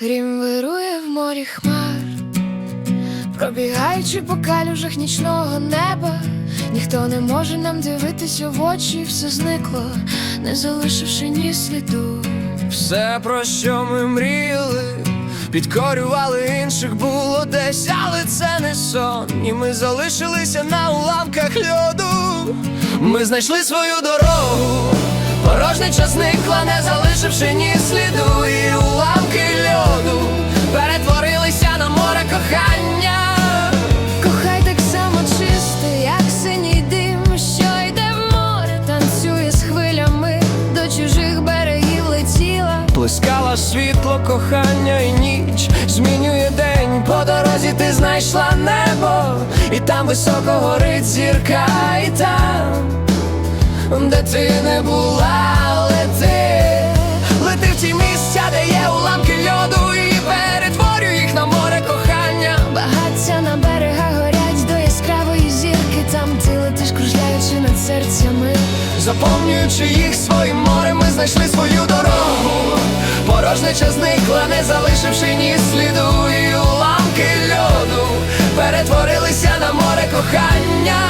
Грім вирує в морі хмар, пробігаючи по калюжах нічного неба, ніхто не може нам дивитися в очі, все зникло, не залишивши ні сліду. Все, про що ми мріяли, підкорювали інших було десь, але це не сон. І ми залишилися на уламках льоду. Ми знайшли свою дорогу, порожнича зникла, не залишивши ні сліду, і уламки дорозі ти знайшла небо, і там високо горить зірка, і там, де ти не була, лети, лети в ті місця, де є уламки льоду, і перетворюй їх на море кохання. Багаття на берегах горять до яскравої зірки, там ти летиш, кружляючи над серцями. Заповнюючи їх своїм морем, ми знайшли свою дорогу. Порожнича зникла, не залишивши ні сліду, перетворилися на море кохання.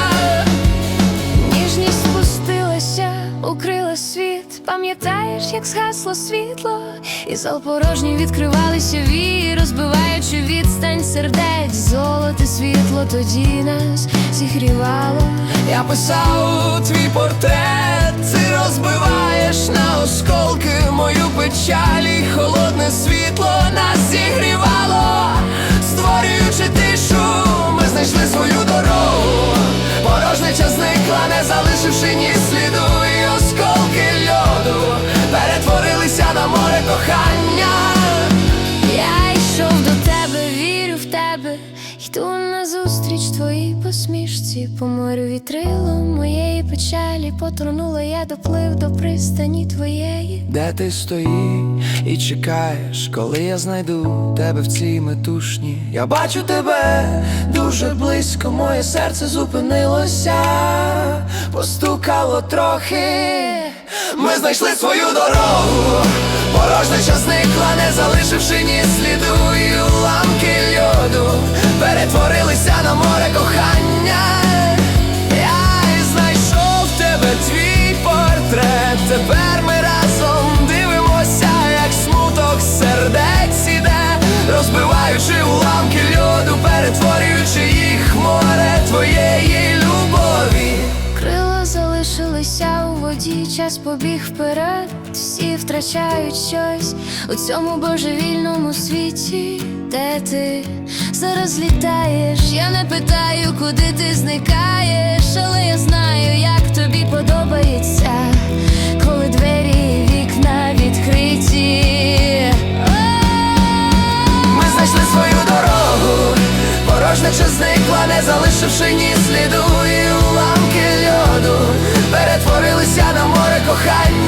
Ніжність спустилася, укрила світ. Пам'ятаєш, як згасло світло, і зал порожній відкривалися вії, розбиваючи відстань сердець, золоте світло тоді нас зігрівало. Я писав твій портрет, ти розбиваєш на осколки мою печаль і холодне світло не залишивши ні сліду, і осколки льоду перетворилися на море кохання. Я йшов до тебе, вірю в тебе, йду назустріч твоїй посмішці, по морю вітрило моєї печалі поторнула, я доплив до пристані твоєї. Де ти стоїш і чекаєш, коли я знайду тебе в цій метушні? Я бачу тебе дуже близько, моє серце зупинилося, постукало трохи. Ми знайшли свою дорогу, порожнича зникла, не залишивши ні сліду, і уламки воді, час побіг вперед, всі втрачають щось у цьому божевільному світі, де ти зараз літаєш. Я не питаю, куди ти зникаєш, але я знаю, як тобі подобається, коли двері і вікна відкриті. Ми знайшли свою дорогу, порожнича зникла, не залишивши ні сліду, і уламки льоду перетворилися на море кохання.